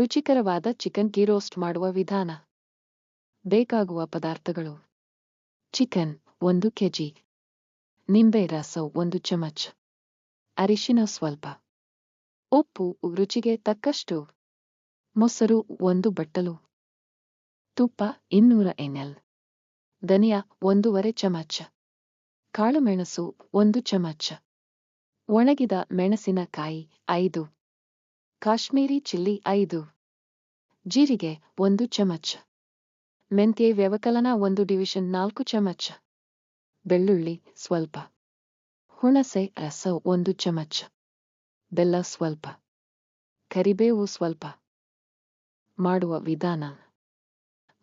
ರುಚಿಕರವಾದ chicken ghee roast ಮಾಡುವ ವಿಧಾನ. ಬೇಕಾಗುವ ಪದಾರ್ಥಗಳು. ಚಿಕನ್, ಒಂದು ಕೆಜಿ. ನಿಂಬೆ ರಸ ಒಂದು ಚಮಚ. ಅರಿಶಿನ ಸ್ವಲ್ಪ. ಉಪ್ಪು, ರುಚಿಗೆ ತಕ್ಕಷ್ಟು. ಮೊಸರು, ಒಂದು ಬಟ್ಟಲು. ತುಪ್ಪ, ಇನ್ನೂರ ಎಂಎಲ್ ಧನಿಯಾ, ಒಂದೂವರೆ ಚಮಚ. ಕಾಳುಮೆಣಸು ಒಂದು ಚಮಚ. ಒಣಗಿದ ಮೆಣಸಿನಕಾಯಿ, ಐದು. ಕಾಶ್ಮೀರಿ ಚಿಲ್ಲಿ ಐದು. ಜೀರಿಗೆ ಒಂದು ಚಮಚ. ಮೆಂತ್ಯೆ ವ್ಯವಕಲನ ಒಂದು ಡಿವಿಷನ್ ನಾಲ್ಕು ಚಮಚ. ಬೆಳ್ಳುಳ್ಳಿ ಸ್ವಲ್ಪ. ಹುಣಸೆ ರಸ ಒಂದು ಚಮಚ. ಬೆಲ್ಲ ಸ್ವಲ್ಪ. ಕರಿಬೇವು ಸ್ವಲ್ಪ. ಮಾಡುವ ವಿಧಾನ.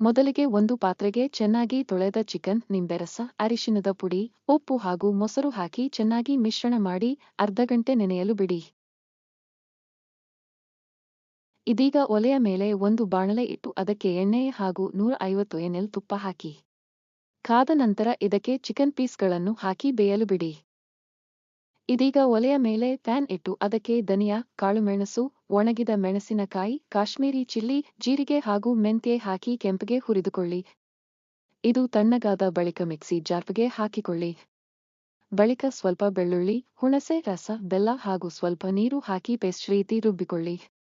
ಮೊದಲಿಗೆ ಒಂದು ಪಾತ್ರೆಗೆ ಚೆನ್ನಾಗಿ ತೊಳೆದ ಚಿಕನ್, ನಿಂಬೆರಸ ಅರಿಶಿನದ ಪುಡಿ, ಉಪ್ಪು ಹಾಗೂ ಮೊಸರು ಹಾಕಿ ಚೆನ್ನಾಗಿ ಮಿಶ್ರಣ ಮಾಡಿ ಅರ್ಧ ಗಂಟೆ ನೆನೆಯಲು ಬಿಡಿ. ಇದೀಗ ಒಲೆಯ ಮೇಲೆ ಒಂದು ಬಾಣಲೆ ಇಟ್ಟು ಅದಕ್ಕೆ ಎಣ್ಣೆ ಹಾಗೂ ನೂರ ಐವತ್ತು ಎನ್ಎಲ್ ತುಪ್ಪ ಹಾಕಿ. ಕಾದ ನಂತರ ಇದಕ್ಕೆ ಚಿಕನ್ ಪೀಸ್ಗಳನ್ನು ಹಾಕಿ ಬೇಯಲು ಬಿಡಿ. ಇದೀಗ ಒಲೆಯ ಮೇಲೆ ಪ್ಯಾನ್ ಇಟ್ಟು ಅದಕ್ಕೆ ಧನಿಯಾ, ಕಾಳುಮೆಣಸು, ಒಣಗಿದ ಮೆಣಸಿನಕಾಯಿ, ಕಾಶ್ಮೀರಿ ಚಿಲ್ಲಿ, ಜೀರಿಗೆ ಹಾಗೂ ಮೆಂತ್ಯೆ ಹಾಕಿ ಕೆಂಪಗೆ ಹುರಿದುಕೊಳ್ಳಿ. ಇದು ತಣ್ಣಗಾದ ಬಳಿಕ ಮಿಕ್ಸಿ ಜಾರ್ಗೆ ಹಾಕಿಕೊಳ್ಳಿ. ಬಳಿಕ ಸ್ವಲ್ಪ ಬೆಳ್ಳುಳ್ಳಿ, ಹುಣಸೆ, ರಸ, ಬೆಲ್ಲ ಹಾಗೂ ಸ್ವಲ್ಪ ನೀರು ಹಾಕಿ ಪೇಸ್ಟ್ ರೀತಿ ರುಬ್ಬಿಕೊಳ್ಳಿ.